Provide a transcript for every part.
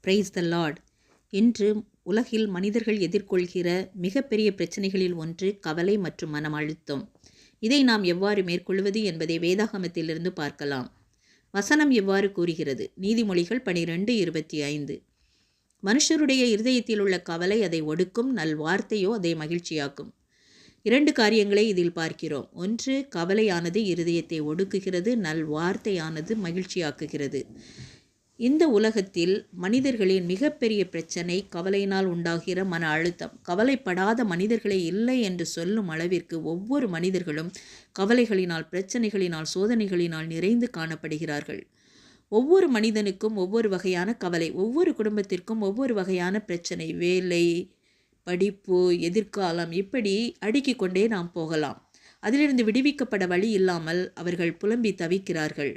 Praise the Lord இன்று உலகில் மனிதர்கள் எதிர்கொள்கிற மிகப்பெரிய பிரச்சனைகளில் ஒன்று கவலை மற்றும் மனம் அழுத்தம் இதை நாம் எவ்வாறு மேற்கொள்வது என்பதை வேதாகமத்திலிருந்து பார்க்கலாம். வசனம் எவ்வாறு கூறுகிறது? நீதிமொழிகள் பனிரெண்டு இருபத்தி ஐந்து. மனுஷருடைய இருதயத்தில் உள்ள கவலை அதை ஒடுக்கும் நல் வார்த்தையோ அதை மகிழ்ச்சியாக்கும். இரண்டு காரியங்களை இதில் பார்க்கிறோம். ஒன்று கவலையானது இருதயத்தை ஒடுக்குகிறது நல் வார்த்தையானது மகிழ்ச்சியாக்குகிறது. இந்த உலகத்தில் மனிதர்களின் மிகப்பெரிய பிரச்சனை கவலையினால் உண்டாகிற மன அழுத்தம். கவலைப்படாத மனிதர்களே இல்லை என்று சொல்லும் அளவிற்கு ஒவ்வொரு மனிதர்களும் கவலைகளினால் பிரச்சனைகளினால் சோதனைகளினால் நிறைந்து காணப்படுகிறார்கள். ஒவ்வொரு மனிதனுக்கும் ஒவ்வொரு வகையான கவலை ஒவ்வொரு குடும்பத்திற்கும் ஒவ்வொரு வகையான பிரச்சனை. வேலை படிப்பு எதிர்காலம் இப்படி அடுக்கிக் கொண்டே நாம் போகலாம். அதிலிருந்து விடுவிக்கப்பட வழி இல்லாமல் அவர்கள் புலம்பி தவிக்கிறார்கள்.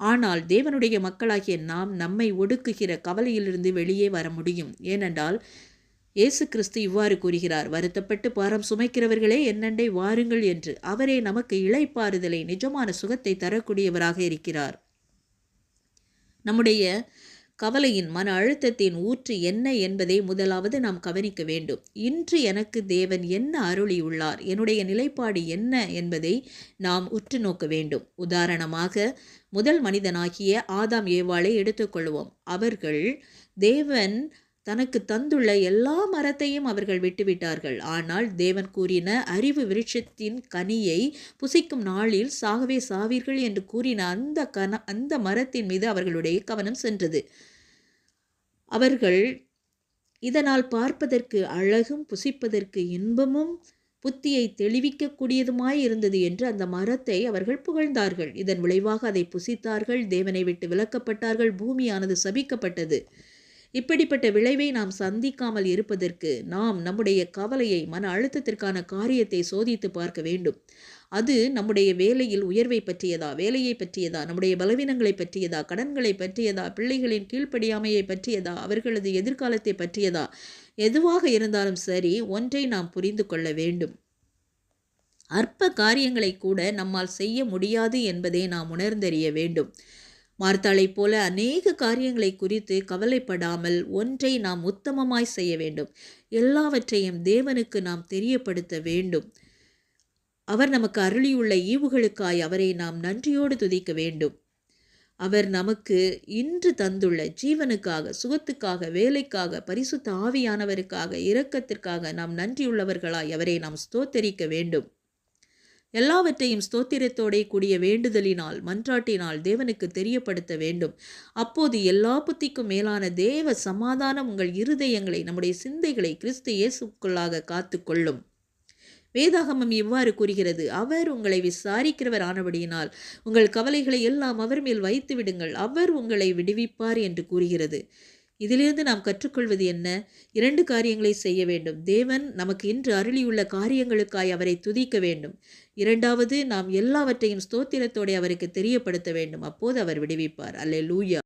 ஆனால் தேவனுடைய மக்களாகிய நாம் நம்மை ஒடுக்குகிற கவலையிலிருந்து வெளியே வர முடியும். ஏனென்றால் இயேசு கிறிஸ்து இவ்வாறு கூறுகிறார் வருத்தப்பட்டு பாரம் சுமைக்கிறவர்களே என்னண்டை வாருங்கள் என்று. அவரே நமக்கு இழைப்பாறுதலை நிஜமான சுகத்தை தரக்கூடியவராக இருக்கிறார். நம்முடைய கவலையின் மன அழுத்தத்தின் ஊற்று என்ன என்பதை முதலாவது நாம் கவனிக்க வேண்டும். இன்று எனக்கு தேவன் என்ன அருளியுள்ளார் என்னுடைய நிலைப்பாடு என்ன என்பதை நாம் உற்று நோக்க வேண்டும். உதாரணமாக முதல் மனிதனாகிய ஆதாம் ஏவாளை எடுத்துக்கொள்வோம். அவர்கள் தேவன் தனக்கு தந்துள்ள எல்லா மரத்தையும் அவர்கள் விட்டுவிட்டார்கள். ஆனால் தேவன் கூறின அறிவு விருட்சத்தின் கனியை புசிக்கும் நாளில் சாகவே சாவீர்கள் என்று கூறின அந்த கன அந்த மரத்தின் மீது அவர்களுடைய கவனம் சென்றது. அவர்கள் இதனால் பார்ப்பதற்கு அழகும் புசிப்பதற்கு இன்பமும் புத்தியை தெளிவிக்கக்கூடியதுமாய் இருந்தது என்று அந்த மரத்தை அவர்கள் புகழ்ந்தார்கள். இதன் விளைவாக அதை புசித்தார்கள் தேவனை விட்டு விலக்கப்பட்டார்கள் பூமியானது சபிக்கப்பட்டது. இப்படிப்பட்ட விளைவை நாம் சந்திக்காமல் இருப்பதற்கு நாம் நம்முடைய கவலையை மன அழுத்தத்திற்கான காரியத்தை சோதித்து பார்க்க வேண்டும். அது நம்முடைய வேலையில் உயர்வை பற்றியதா வேலையை பற்றியதா நம்முடைய பலவீனங்களை பற்றியதா கடன்களை பற்றியதா பிள்ளைகளின் கீழ்ப்படியாமையை பற்றியதா அவர்களது எதிர்காலத்தை பற்றியதா எதுவாக இருந்தாலும் சரி ஒன்றை நாம் புரிந்து கொள்ள வேண்டும். அற்ப காரியங்களை கூட நம்மால் செய்ய முடியாது என்பதை நாம் உணர்ந்தறிய வேண்டும். மார்த்தாளைப் போல அநேக காரியங்களை குறித்து கவலைப்படாமல் ஒன்றை நாம் உத்தமமாய் செய்ய வேண்டும். எல்லாவற்றையும் தேவனுக்கு நாம் தெரியப்படுத்த வேண்டும். அவர் நமக்கு அருளியுள்ள ஈவுகளுக்காய் அவரை நாம் நன்றியோடு துதிக்க வேண்டும். அவர் நமக்கு இன்று தந்துள்ள ஜீவனுக்காக சுகத்துக்காக வேலைக்காக பரிசுத்த ஆவியானவருக்காக இரக்கத்திற்காக நாம் நன்றியுள்ளவர்களாய் அவரை நாம் ஸ்தோத்தரிக்க வேண்டும். எல்லாவற்றையும் ஸ்தோத்திரத்தோடே கூடிய வேண்டுதலினால் மன்றாட்டினால் தேவனுக்கு தெரியப்படுத்த வேண்டும். அப்போது எல்லா புத்திக்கும் மேலான தேவ சமாதானம் உங்கள் இருதயங்களை நம்முடைய சிந்தைகளை கிறிஸ்து இயேசுக்குள்ளாக காத்து கொள்ளும் வேதாகமம் இவ்வாறு கூறுகிறது அவர் உங்களை விசாரிக்கிறவர் ஆனபடியினால் உங்கள் கவலைகளை எல்லாம் அவர் மேல் வைத்து விடுங்கள் அவர் உங்களை விடுவிப்பார் என்று கூறுகிறது. இதிலிருந்து நாம் கற்றுக்கொள்வது என்ன? இரண்டு காரியங்களை செய்ய வேண்டும். தேவன் நமக்கு இன்று அருளியுள்ள காரியங்களுக்காய் அவரை துதிக்க வேண்டும். இரண்டாவது நாம் எல்லாவற்றையும் ஸ்தோத்திரத்தோடு அவருக்கு தெரியப்படுத்த வேண்டும். அப்போது அவர் விடுவிப்பார். அல்லே லூயா